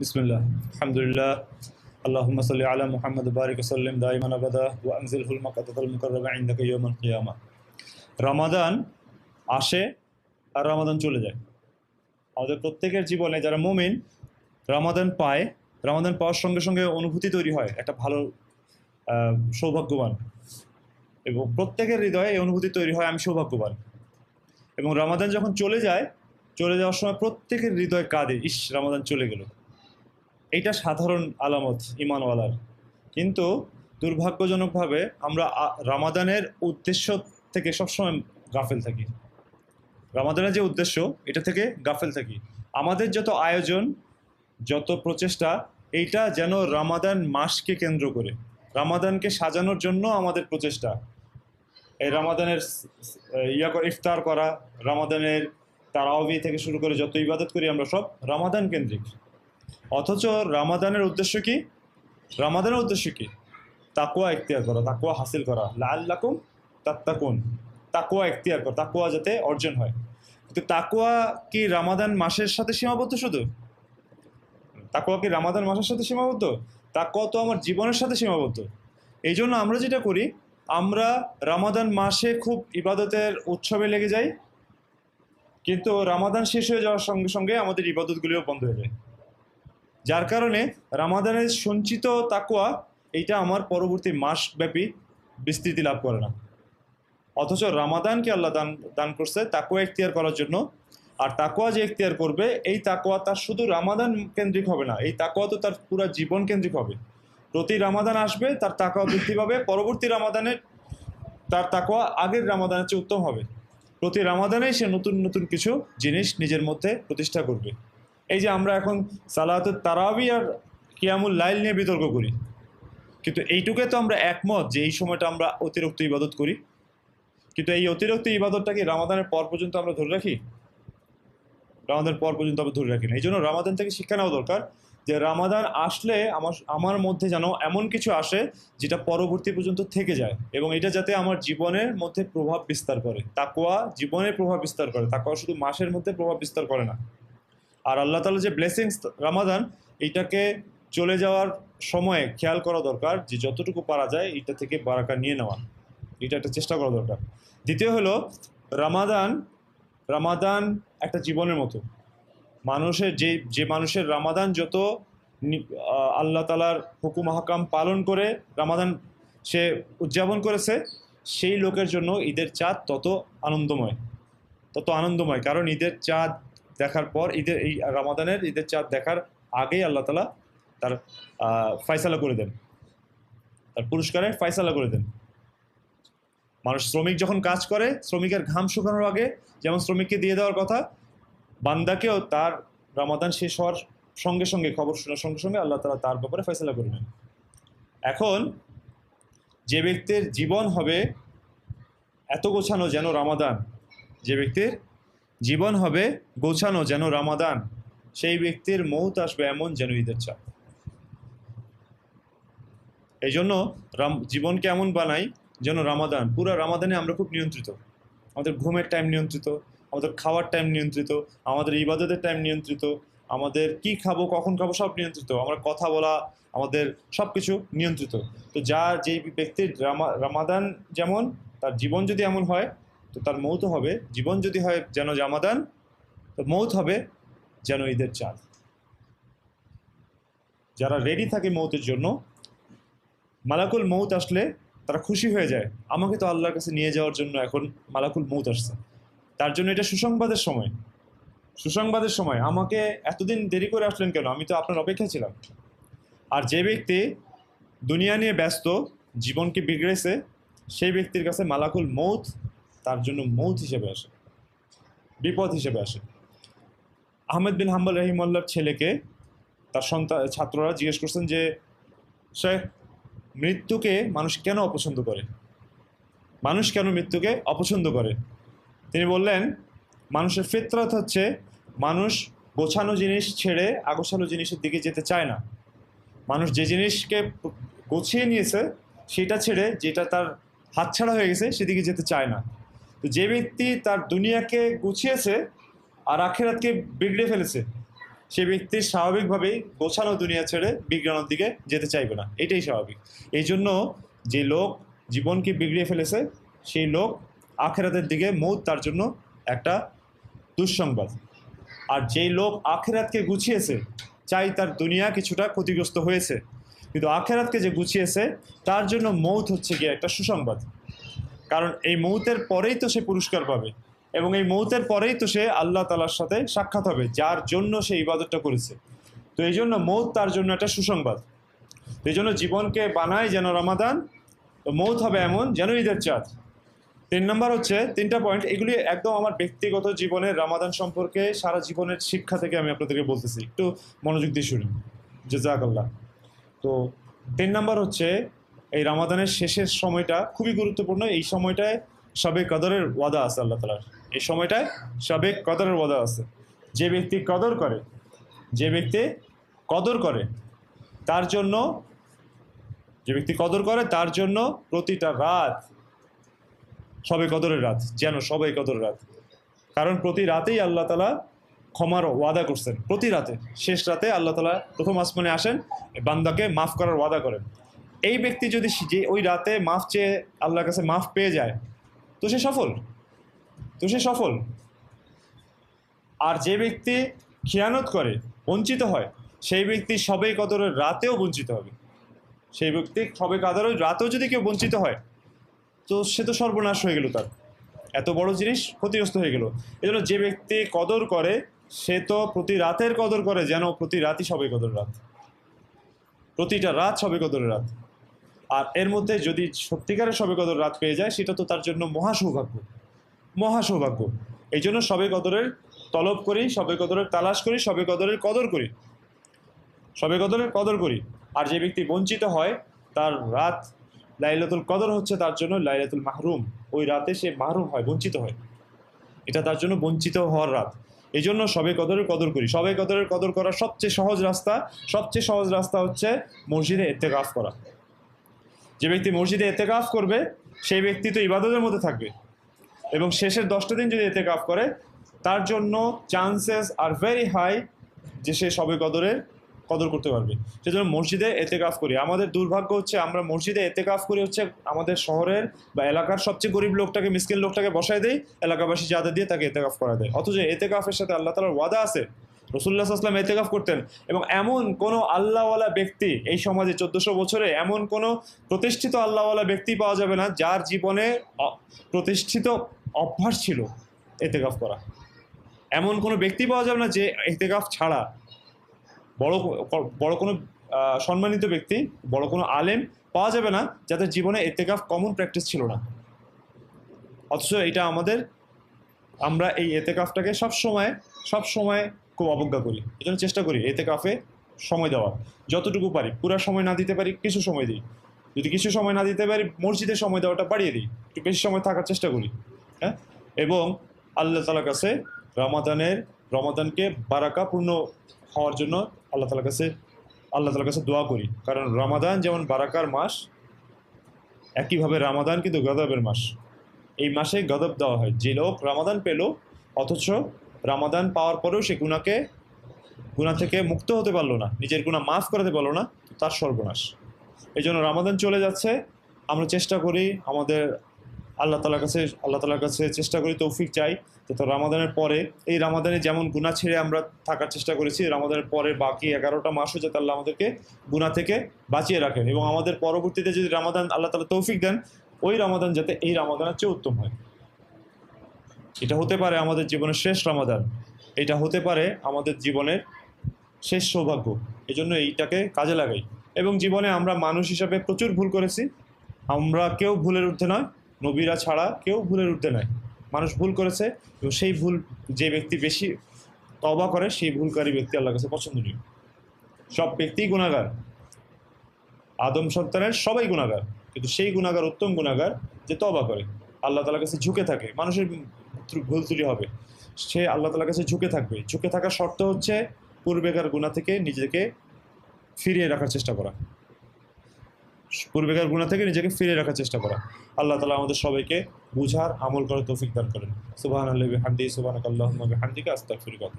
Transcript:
بسم الله الحمد لله اللهم صل على محمد بارك وسلم دائما ابدا وانزله المقدة المقرب عندك يوم القيامة রমাদান আসে আর রমাদান চলে যায় আমাদের প্রত্যেকের জীবনে যারা মুমিন রমাদান পায় রমাদান পাওয়ার সঙ্গে সঙ্গে অনুভূতি তৈরি হয় একটা ভালো আহ, সৌভাগ্যবান এবং প্রত্যেকের হৃদয়ে এই অনুভূতি তৈরি হয় আমি সৌভাগ্যবান এবং রমাদান যখন চলে যায় চলে যাওয়ার সময় প্রত্যেকের হৃদয় কাঁদে, ইস, রামাদান চলে গেল। এইটা সাধারণ আলামত ইমানওয়ালার। কিন্তু দুর্ভাগ্যজনকভাবে আমরা রামাদানের উদ্দেশ্য থেকে সবসময় গাফেল থাকি। রামাদানের যে উদ্দেশ্য, এটা থেকে গাফেল থাকি। আমাদের যত আয়োজন, যত প্রচেষ্টা, এইটা যেন রামাদান মাসকে কেন্দ্র করে। রামাদানকে সাজানোর জন্য আমাদের প্রচেষ্টা। এই রামাদানের ইয়া ইফতার করা, রামাদানের তারাওবি থেকে শুরু করে যত ইবাদত করি আমরা সব রামাদান কেন্দ্রিক। অথচ রামাদানের উদ্দেশ্য কি? রামাদানের উদ্দেশ্য কি? তাকুয়া এখতিয়ার করা তাকুয়া হাসিল করা। লাল্লাকুম তাত্তাকুন। তাকুয়া এখতিয়ার করা তাকুয়া যাতে অর্জন হয়। কিন্তু তাকুয়া কি রামাদান মাসের সাথে সীমাবদ্ধ শুধু? তাকুয়া কি রামাদান মাসের সাথে সীমাবদ্ধ? তাকুয়া তো আমার জীবনের সাথে সীমাবদ্ধ। এই জন্য আমরা যেটা করি, আমরা রামাদান মাসে খুব ইবাদতের উৎসবে লেগে যাই। কিন্তু রামাদান শেষ হয়ে যাওয়ার সঙ্গে সঙ্গে আমাদের ইবাদতগুলিও বন্ধ হয়ে যায়। যার কারণে রামাদানের সঞ্চিত তাকুয়া এইটা আমার পরবর্তী মাসব্যাপী বিস্তৃতি লাভ করে না। অথচ রামাদানকে আল্লাহ দান দান করছে তাকুয়া এখতিয়ার করার জন্য। আর তাকুয়া যে এখতিয়ার করবে, এই তাকুয়া তার শুধু রামাদান কেন্দ্রিক হবে না, এই তাকুয়া তো তার পুরো জীবন কেন্দ্রিক হবে। প্রতি রামাদান আসবে, তার তাকুয়া বৃদ্ধি পাবে, পরবর্তী রামাদানের, তার তাকুয়া আগের রামাদানের চেয়ে উত্তম হবে। প্রতি রামাদানেই সে নতুন নতুন কিছু জিনিস নিজের মধ্যে প্রতিষ্ঠা করবে। এই যে আমরা এখন সালাত তারাবি আর কিয়ামুল লাইল নিয়ে বিতর্ক করি। কিন্তু এইটুকে তো আমরা একমত যে এই সময়টা আমরা অতিরিক্ত ইবাদত করি। কিন্তু এই অতিরিক্ত ইবাদতটা কি রামাদানের পর পর্যন্ত আমরা ধরে রাখি? রামাদানের পর পর্যন্ত আমরা ধরে রাখি না। এই জন্য রামাদান থেকে শিক্ষা নেওয়া দরকার যে রামাদান আসলে আমার আমার মধ্যে যেন এমন কিছু আসে যেটা পরবর্তী পর্যন্ত থেকে যায় এবং এটা যাতে আমার জীবনের মধ্যে প্রভাব বিস্তার করে। তাকোয়া জীবনে প্রভাব বিস্তার করে। তাকোয়া শুধু মাসের মধ্যে প্রভাব বিস্তার করে না। আর আল্লাহ তালা যে ব্লেসিংস রামাদান এইটাকে চলে যাওয়ার সময়ে খেয়াল করা দরকার যে যতটুকু পারা যায় এটা থেকে বারাকা নিয়ে নেওয়া। এটা একটা চেষ্টা করা দরকার। দ্বিতীয় হলো, রামাদান রামাদান একটা জীবনের মতো। মানুষের যে যে মানুষের রামাদান যত আল্লাহ তালার হুকুম হাকাম পালন করে রামাদান সে উদযাপন করেছে, সেই লোকের জন্য ঈদের চাঁদ তত আনন্দময় তত আনন্দময়। কারণ ঈদের চাঁদ দেখার পর, ঈদের এই রামাদানের ঈদের চাঁদ দেখার আগেই আল্লাহ তালা তার ফয়সালা করে দেন। তার পুরস্কারে ফয়সালা করে দেন। মানুষ শ্রমিক যখন কাজ করে, শ্রমিকের ঘাম শুকানোর আগে যেমন শ্রমিককে দিয়ে দেওয়ার কথা বান্দাকেও তার রামাদান শেষ হওয়ার সঙ্গে সঙ্গে, খবর শোনার সঙ্গে সঙ্গে আল্লাহ তালা তার ব্যাপারে ফয়সলা করবেন এখন যে ব্যক্তির জীবন হবে এত গোছানো যেন রামাদান, যে ব্যক্তির জীবন হবে গোছানো যেন রামাদান, সেই ব্যক্তির মৌত আসবে এমন যেন ঈদের চাপ এই জন্য রাম, জীবনকে এমন বানাই যেন রামাদান, পুরো রামাদানে আমরা খুব নিয়ন্ত্রিত। আমাদের ঘুমের টাইম নিয়ন্ত্রিত আমাদের খাওয়ার টাইম নিয়ন্ত্রিত, আমাদের ইবাদতের টাইম নিয়ন্ত্রিত, আমাদের কি খাব, কখন খাব, সব নিয়ন্ত্রিত। আমরা কথা বলা, আমাদের সব কিছু নিয়ন্ত্রিত। তো যা, যেই ব্যক্তির রামা, রামাদান যেমন, তার জীবন যদি এমন হয়, তো তার মৌত হবে। জীবন যদি হয় যেন জামাদান তো মৌত হবে যেন ঈদের চাঁদ। যারা রেডি থাকে মৌতের জন্য, মালাকুল মৌত আসলে তারা খুশি হয়ে যায়। আমাকে তো আল্লাহর কাছে নিয়ে যাওয়ার জন্য এখন মালাকুল মৌত আসছে। তার জন্য এটা সুসংবাদের সময়। সুসংবাদের সময়। আমাকে এতদিন দেরি করে আসলেন কেন? আমি তো আপনার অপেক্ষা ছিলাম। আর যে ব্যক্তি দুনিয়া নিয়ে ব্যস্ত, জীবনকে বিগড়েছে, সেই ব্যক্তির কাছে মালাকুল মৌত তার জন্য মৌত হিসেবে আসে। বিপদ হিসেবে আসে। আহমেদ বিন হাম্বল রহিমল্লার ছেলেকে তার সন্তান, ছাত্ররা জিজ্ঞেস করছেন যে, শেখ, মৃত্যুকে মানুষ কেন অপছন্দ করে? মানুষ কেন মৃত্যুকে অপছন্দ করে? তিনি বললেন, মানুষের ফিতরত হচ্ছে মানুষ গোছানো জিনিস ছেড়ে আগোছালো জিনিসের দিকে যেতে চায় না। মানুষ যে জিনিসকে গোছিয়ে নিয়েছে, সেটা ছেড়ে যেটা তার হাতছাড়া হয়ে গেছে, সেদিকে যেতে চায় না। তো যে ব্যক্তি তার দুনিয়াকে গুছিয়েছে আর আখেরাতকে বিগড়ে ফেলেছে, সে ব্যক্তি স্বাভাবিকভাবেই গোছানো দুনিয়া ছেড়ে বিজ্ঞানের দিকে যেতে চাইবে না। এটাই স্বাভাবিক। এই জন্য যে লোক জীবনকে বিগড়িয়ে ফেলেছে, সেই লোক আখেরাতের দিকে মৌত তার জন্য একটা দুঃসংবাদ। আর যেই লোক আখেরাতকে গুছিয়েছে, চাই তার দুনিয়া কিছুটা ক্ষতিগ্রস্ত হয়েছে। কিন্তু আখেরাতকে যে গুছিয়েছে, তার জন্য মৌত হচ্ছে গিয়ে একটা সুসংবাদ। কারণ এই মৌতের পরেই তো সে পুরস্কার পাবে এবং এই মৌতের পরেই তো সে আল্লাহ তালার সাথে সাক্ষাৎ হবে, যার জন্য সে ইবাদতটা করেছে। তো এই জন্য মৌত তার জন্য একটা সুসংবাদ। এই জন্য জীবনকে বানায় যেন রমাদান, তো মৌত হবে এমন যেন ঈদের চাঁদ। তিন নম্বর হচ্ছে তিনটা পয়েন্ট এগুলি একদম আমার ব্যক্তিগত জীবনের রামাদান সম্পর্কে সারা জীবনের শিক্ষা থেকে আমি আপনাদেরকে বলতেছি। একটু মনোযোগ দিয়ে শুনুন। জাজাকাল্লাহ তো তিন নম্বর হচ্ছে, এই রামাদানের শেষের সময়টা খুবই গুরুত্বপূর্ণ। এই সময়টায় সবে কদরের ওয়াদা আছে আল্লাহ তালার এই সময়টায় সবে কদরের ওয়াদা আছে। যে ব্যক্তি কদর করে, যে ব্যক্তি কদর করে, তার জন্য, যে ব্যক্তি কদর করে, তার জন্য প্রতিটা রাত সবে কদরের রাত, যেন সবাই কদরের রাত। কারণ প্রতি রাতেই আল্লাহ তালা ক্ষমার ওয়াদা করছেন। প্রতি রাতে, শেষ রাতে আল্লাহ তালা প্রথম আসমানে আসেন, বান্দাকে মাফ করার ওয়াদা করেন। এই ব্যক্তি যদি যে ওই রাতে মাফ চেয়ে আল্লাহর কাছে মাফ পেয়ে যায়, তো সে সফল। তো সে সফল। আর যে ব্যক্তি খেয়ানত করে, বঞ্চিত হয়, সেই ব্যক্তি সবে কদরের রাতেও বঞ্চিত হবে। সেই ব্যক্তি সবে কদরের রাতেও যদি কেউ বঞ্চিত হয় তো সে তো সর্বনাশ হয়ে গেল তার। এত বড় জিনিস ক্ষতিগ্রস্ত হয়ে গেল। এই জন্য যে ব্যক্তি কদর করে, সে তো প্রতি রাতের কদর করে যেন প্রতি রাতই সবে কদর রাত। প্রতিটা রাত সবে কদরের রাত। আর এর মধ্যে যদি সত্যিকারের সবে কদর রাত পেয়ে যায়, সেটা তো তার জন্য মহা সৌভাগ্য মহা সৌভাগ্য এই জন্য সবে কদরের তলব করি, সবে কদরের তালাশ করি, সবে কদরের কদর করি। সবে কদরের কদর করি। আর যে ব্যক্তি বঞ্চিত হয়, তার রাত লাইলাতুল কদর হচ্ছে তার জন্য লাইলাতুল মাহরুম। ওই রাতে সে মাহরুম হয়, বঞ্চিত হয়। এটা তার জন্য বঞ্চিত হওয়ার রাত। এই জন্য সবে কদরের কদর করি। সবে কদরের কদর করার সবচেয়ে সহজ রাস্তা, সবচেয়ে সহজ রাস্তা হচ্ছে মসজিদে এতেকাফ করা। যে ব্যক্তি মসজিদে এতেকাফ করবে, সেই ব্যক্তি তো ইবাদতের মধ্যে থাকবে। এবং শেষের দশটা দিন যদি এতেকাফ করে, তার জন্য চান্সেস আর ভেরি হাই যে সে সবে কদরের কদর করতে পারবে। সেজন্য মসজিদে এতেকাফ করি। আমাদের দুর্ভাগ্য হচ্ছে আমরা মসজিদে এতেকাফ করি হচ্ছে আমাদের শহরের বা এলাকার সবচেয়ে গরিব লোকটাকে, মিসকিন লোকটাকে বসায় দেয় এলাকাবাসী যাদের দিয়ে তাকে এতেকাফ করা দেয়। অথচ এতেকাফের সাথে আল্লাহ তালার ওয়াদা আছে। রসুল্লাহ আসলাম এতেকাফ করতেন এবং এমন কোনো আল্লাহওয়ালা ব্যক্তি এই সমাজে চোদ্দশো বছরে এমন কোনো প্রতিষ্ঠিত আল্লাহওয়ালা ব্যক্তি পাওয়া যাবে না যার জীবনে প্রতিষ্ঠিত অভ্যাস ছিল এতেকাফ করা। এমন কোনো ব্যক্তি পাওয়া যাবে না যে এতেকাফ ছাড়া বড় বড় কোনো সম্মানিত ব্যক্তি, বড় কোনো আলেম পাওয়া যাবে না যাদের জীবনে এতেকাফ কমন প্র্যাকটিস ছিল না। অথচ এটা আমাদের, আমরা এই এতেকাফটাকে সব সময় সব সময় খুব অবজ্ঞা করি। এই জন্য চেষ্টা করি এতেকাফে সময় দেওয়া যতটুকু পারি, পুরা সময় না দিতে পারি, কিছু সময় দিই। যদি কিছু সময় না দিতে পারি, মসজিদে সময় দেওয়াটা বাড়িয়ে দিই। একটু বেশি সময় থাকার চেষ্টা করি হ্যাঁ? এবং আল্লাহ তালার কাছে রমাদানের, রমাদানকে বারাকাপূর্ণ হওয়ার জন্য আল্লাহ তালার কাছে, আল্লাহ তালার কাছে দোয়া করি। কারণ রমাদান যেমন বারাকার মাস, একইভাবে রামাদান কিন্তু গদবের মাস। এই মাসে গদব দেওয়া হয়। যে লোক রামাদান পেল, অথচ রামাদান পাওয়ার পরেও সে গুণাকে গুণা থেকে মুক্ত হতে পারল না, নিজের গুণা মাফ করাতে পারল না, তার সর্বনাশ। এই জন্য রামাদান চলে যাচ্ছে। আমরা চেষ্টা করি আমাদের আল্লাহ তালার কাছে, আল্লাহ তালার কাছে চেষ্টা করি তৌফিক চাই। যাতে রামাদানের পরে, এই রামাদানে যেমন গুণা ছেড়ে আমরা থাকার চেষ্টা করেছি, রামাদানের পরে বাকি এগারোটা মাসও যাতে আল্লাহ আমাদেরকে গুণা থেকে বাঁচিয়ে রাখেন এবং আমাদের পরবর্তীতে যদি রামাদান আল্লাহ তালা তৌফিক দেন, ওই রামাদান যাতে এই রামাদানের চেয়ে উত্তম হয়। এটা হতে পারে আমাদের জীবনের শেষ রামাদান। এটা হতে পারে আমাদের জীবনের শেষ সৌভাগ্য। এই জন্য এইটাকে কাজে লাগাই। এবং জীবনে আমরা মানুষ হিসাবে প্রচুর ভুল করেছি। আমরা কেউ ভুলের ঊর্ধ্বে নয়। নবীরা ছাড়া কেউ ভুলের ঊর্ধ্বে নয় মানুষ ভুল করেছে এবং সেই ভুল যে ব্যক্তি বেশি তবা করে, সেই ভুলকারী ব্যক্তি আল্লাহর কাছে পছন্দনীয়। সব ব্যক্তিই গুণাগার আদম সন্তানের সবাই গুণাগার কিন্তু সেই গুণাগার উত্তম গুণাগার যে তবা করে, আল্লাহ তালার কাছে ঝুঁকে থাকে। মানুষের ভুল ত্রুটি হবে। সে আল্লাহ তালার কাছে ঝুঁকে থাকবে। ঝুঁকে থাকার শর্ত হচ্ছে পূর্বেকার গুণা থেকে নিজেকে ফিরিয়ে রাখার চেষ্টা করা। পূর্বেকার গুণা থেকে নিজেকে ফিরিয়ে রাখার চেষ্টা করা। আল্লাহ তালা আমাদের সবাইকে বুঝার আমল করার তৌফিক দান করেন। সুবাহ আল্লাহ হান্দি সুবাহ আল্লাহ হান্দিকে আস্তাক ফিরি কথা